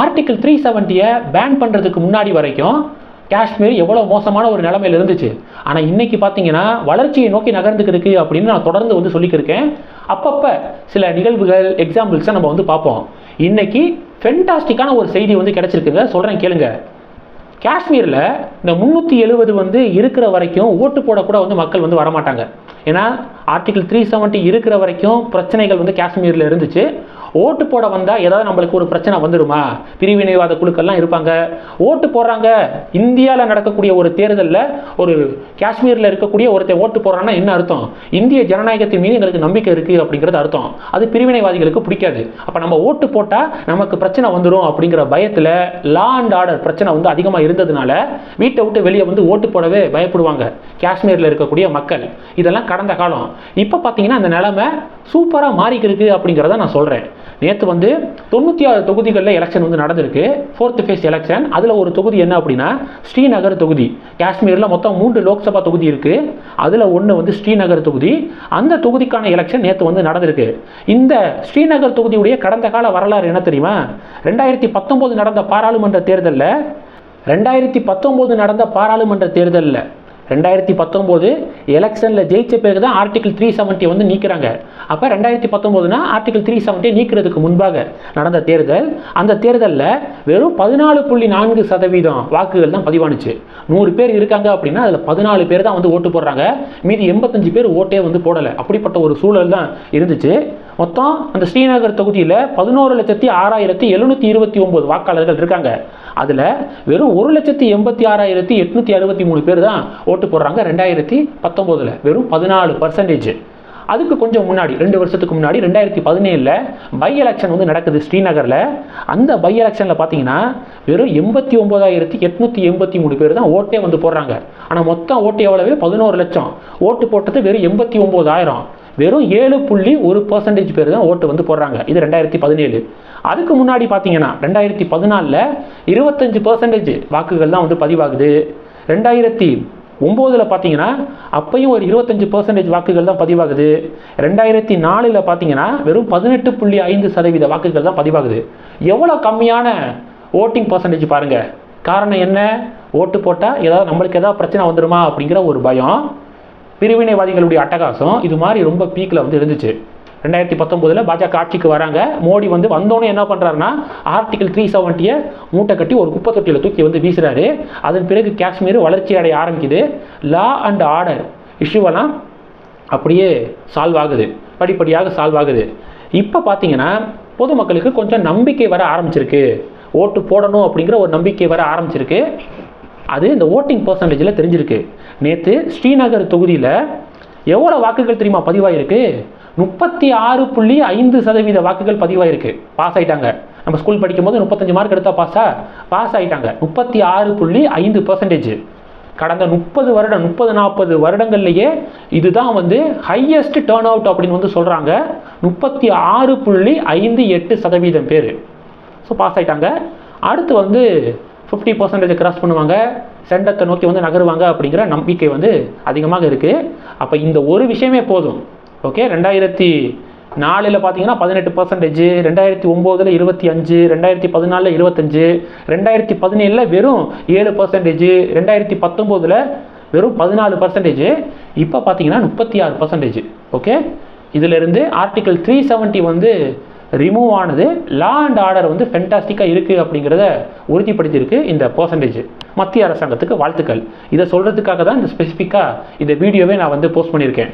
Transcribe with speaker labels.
Speaker 1: Article three செவன்ட்டியை pan பண்ணுறதுக்கு முன்னாடி வரைக்கும் காஷ்மீர் எவ்வளோ மோசமான ஒரு நிலமையில் இருந்துச்சு. ஆனால் இன்னைக்கு பார்த்தீங்கன்னா வளர்ச்சியை நோக்கி நகர்ந்துக்கிறதுக்கு அப்படின்னு நான் தொடர்ந்து வந்து சொல்லிக்கிருக்கேன். அப்பப்போ சில நிகழ்வுகள் எக்ஸாம்பிள்ஸை நம்ம வந்து பார்ப்போம். இன்னைக்கு ஃபென்டாஸ்டிக்கான ஒரு செய்தி வந்து கிடச்சிருக்குங்க. சொல்கிறேன் கேளுங்க. காஷ்மீரில் இந்த முந்நூற்றி எழுபது வந்து இருக்கிற வரைக்கும் ஓட்டு போடக்கூட வந்து மக்கள் வந்து வரமாட்டாங்க. ஏன்னா ஆர்டிகிள் த்ரீ செவன்ட்டி இருக்கிற வரைக்கும் பிரச்சனைகள் வந்து காஷ்மீரில் இருந்துச்சு. ஓட்டு போட வந்தால் ஏதாவது நம்மளுக்கு ஒரு பிரச்சனை வந்துருமா? பிரிவினைவாத குழுக்கள்லாம் இருப்பாங்க. ஓட்டு போடுறாங்க. இந்தியாவில் நடக்கக்கூடிய ஒரு தேர்தலில் ஒரு காஷ்மீரில் இருக்கக்கூடிய ஒருத்தர் ஓட்டு போடுறான்னா என்ன அர்த்தம்? இந்திய ஜனநாயகத்தின் மீது எங்களுக்கு நம்பிக்கை இருக்குது அப்படிங்கிறது அர்த்தம். அது பிரிவினைவாதிகளுக்கு பிடிக்காது. அப்போ நம்ம ஓட்டு போட்டால் நமக்கு பிரச்சனை வந்துடும் அப்படிங்கிற பயத்தில் லா அண்ட் ஆர்டர் பிரச்சனை வந்து அதிகமாக இருந்ததுனால வீட்டை விட்டு வெளியே வந்து ஓட்டு போடவே பயப்படுவாங்க காஷ்மீரில் இருக்கக்கூடிய மக்கள். இதெல்லாம் கடந்த காலம். இப்போ பார்த்தீங்கன்னா அந்த நிலைமை சூப்பராக மாறிக்கிருக்கு அப்படிங்கிறத நான் சொல்கிறேன் நேற்று வந்து தொண்ணூற்றி ஆறு தொகுதிகளில் எலெக்ஷன் வந்து நடந்திருக்கு. ஃபோர்த் ஃபேஸ் எலெக்ஷன் அதில் ஒரு தொகுதி என்ன அப்படின்னா ஸ்ரீநகர் தொகுதி. காஷ்மீரில் மொத்தம் மூன்று லோக்சபா தொகுதி இருக்குது அதில் ஒன்று வந்து ஸ்ரீநகர் தொகுதி. அந்த தொகுதிக்கான எலெக்ஷன் நேற்று வந்து நடந்திருக்கு. இந்த ஸ்ரீநகர் தொகுதியுடைய கடந்த கால வரலாறு என்ன தெரியுமா? ரெண்டாயிரத்தி பத்தொம்போது நடந்த பாராளுமன்ற தேர்தலில் ரெண்டாயிரத்தி பத்தொம்போது நடந்த பாராளுமன்ற தேர்தலில் ரெண்டாயிரத்தி பத்தொம்போது எலெக்ஷனில் ஜெயிச்ச பிறகு தான் ஆர்டிகல் த்ரீ செவன்ட்டி வந்து நீக்கிறாங்க. அப்போ ரெண்டாயிரத்தி பத்தொம்போதுனா ஆர்டிகல் த்ரீ செவன்ட்டியை நீக்கிறதுக்கு முன்பாக நடந்த தேர்தல். அந்த தேர்தலில் வெறும் பதினாலு புள்ளி நான்கு சதவீதம் வாக்குகள் தான் பதிவானுச்சு. நூறு பேர் இருக்காங்க அப்படின்னா அதில் பதினாலு பேர் தான் வந்து ஓட்டு போடுறாங்க. மீதி எண்பத்தஞ்சு பேர் ஓட்டே வந்து போடலை. அப்படிப்பட்ட ஒரு சூழல் தான் இருந்துச்சு. மொத்தம் அந்த ஸ்ரீநகர் தொகுதியில் பதினோரு லட்சத்தி ஆறாயிரத்தி எழுநூற்றி இருபத்தி ஒம்பது வாக்காளர்கள் இருக்காங்க. அதில் வெறும் ஒரு லட்சத்தி எண்பத்தி ஆறாயிரத்தி எட்நூற்றி அறுபத்தி மூணு பேர் தான் ஓட்டு போடுறாங்க. ரெண்டாயிரத்தி பத்தொம்போதில் வெறும் பதினாலு பர்சன்டேஜ் அதுக்கு கொஞ்சம் முன்னாடி ரெண்டு வருஷத்துக்கு முன்னாடி ரெண்டாயிரத்தி பதினேழில் பை எலெக்ஷன் வந்து நடக்குது ஸ்ரீநகரில். அந்த பை எலெக்ஷனில் பார்த்தீங்கன்னா வெறும் எண்பத்தி ஒம்பதாயிரத்தி எட்நூற்றி எண்பத்தி மூணு பேர் தான் ஓட்டே வந்து போடுறாங்க. ஆனால் மொத்தம் ஓட்டு எவ்வளவு? பதினோரு லட்சம். ஓட்டு போட்டது வெறும் எண்பத்தி ஒம்போதாயிரம் வெறும் ஏழு புள்ளி ஒரு பர்சன்டேஜ் பேர் தான் ஓட்டு வந்து போடுறாங்க. இது ரெண்டாயிரத்தி பதினேழு. அதுக்கு முன்னாடி பார்த்தீங்கன்னா ரெண்டாயிரத்தி பதினாலில் இருபத்தஞ்சு பர்சன்டேஜ் வாக்குகள் தான் வந்து பதிவாகுது. ரெண்டாயிரத்தி ஒம்போதில் பார்த்தீங்கன்னா அப்பையும் ஒரு இருபத்தஞ்சு பர்சன்டேஜ் வாக்குகள் தான் பதிவாகுது. ரெண்டாயிரத்தி நாலில் பார்த்தீங்கன்னா வெறும் பதினெட்டு புள்ளி ஐந்து சதவீத வாக்குகள் தான் பதிவாகுது. எவ்வளோ கம்மியான ஓட்டிங் பர்சன்டேஜ் பாருங்கள் காரணம் என்ன? ஓட்டு போட்டால் ஏதாவது நம்மளுக்கு ஏதாவது பிரச்சனை வந்துடுமா அப்படிங்கிற ஒரு பயம். பிரிவினைவாதிகளுடைய அட்டகாசம் இது மாதிரி ரொம்ப பீக்கில் வந்து இருந்துச்சு. ரெண்டாயிரத்தி பத்தொம்போதில் பாஜக ஆட்சிக்கு வராங்க. மோடி வந்து வந்தோடனே என்ன பண்ணுறாருன்னா ஆர்டிகல் த்ரீ செவன்ட்டியை மூட்டை கட்டி ஒரு குப்பை தொட்டியில் தூக்கி வந்து வீசுகிறாரு அதன் பிறகு காஷ்மீர் வளர்ச்சி அடைய ஆரம்பிக்குது. லா அண்ட் ஆர்டர் இஷ்யூவெல்லாம் அப்படியே சால்வ் ஆகுது. படிப்படியாக சால்வ் ஆகுது. இப்போ பார்த்தீங்கன்னா பொதுமக்களுக்கு கொஞ்சம் நம்பிக்கை வர ஆரம்பிச்சிருக்கு. ஓட்டு போடணும் அப்படிங்கிற ஒரு நம்பிக்கை வர ஆரம்பிச்சிருக்கு. அது இந்த ஓட்டிங் பர்சன்டேஜில் தெரிஞ்சிருக்கு. நேற்று ஸ்ரீநகர் தொகுதியில் எவ்வளோ வாக்குகள் தெரியுமா பதிவாயிருக்கு? முப்பத்தி ஆறு புள்ளி ஐந்து சதவீத வாக்குகள் பதிவாயிருக்கு. பாஸ் ஆகிட்டாங்க நம்ம ஸ்கூல் படிக்கும்போது முப்பத்தஞ்சு மார்க் எடுத்தால் பாஸா பாஸ் ஆகிட்டாங்க முப்பத்தி ஆறு புள்ளி ஐந்து பர்சன்டேஜ் கடந்த முப்பது வருடம் முப்பது நாற்பது வருடங்கள்லேயே இதுதான் வந்து ஹையஸ்ட் டேர்ன் அவுட் அப்படின்னு வந்து சொல்கிறாங்க முப்பத்தி ஆறு புள்ளி ஐந்து எட்டு சதவீதம் பேர். ஸோ பாஸ் ஆகிட்டாங்க அடுத்து வந்து ஃபிஃப்டி பர்சன்டேஜ் கிராஸ் பண்ணுவாங்க. சென்டத்தை நோக்கி வந்து நகருவாங்க அப்படிங்கிற நம்பிக்கை வந்து அதிகமாக இருக்குது அப்போ இந்த ஒரு விஷயமே போதும். ஓகே ரெண்டாயிரத்தி நாலில் பார்த்தீங்கன்னா பதினெட்டு பர்சன்டேஜ் ரெண்டாயிரத்தி ஒம்போதில் இருபத்தி அஞ்சு ரெண்டாயிரத்தி பதினாலில் இருபத்தஞ்சு ரெண்டாயிரத்தி பதினேழில் வெறும் ஏழு பர்சன்டேஜ் ரெண்டாயிரத்தி பத்தொம்போதில் வெறும் பதினாலு பர்சன்டேஜ் இப்போ பார்த்தீங்கன்னா முப்பத்தி ஆறு பர்சன்டேஜ் ஓகே இதிலிருந்து ஆர்டிக்கல் த்ரீ செவன்ட்டி வந்து ரிமூவ் ஆனது லா அண்ட் ஆர்டர் வந்து ஃபென்டாஸ்டிக்காக இருக்குது அப்படிங்கிறத உறுதிப்படுத்தியிருக்கு இந்த பர்சன்டேஜ் மத்திய அரசாங்கத்துக்கு வாழ்த்துக்கள். இதை சொல்கிறதுக்காக தான் இந்த ஸ்பெசிஃபிக்காக இந்த வீடியோவே நான் வந்து போஸ்ட் பண்ணியிருக்கேன்.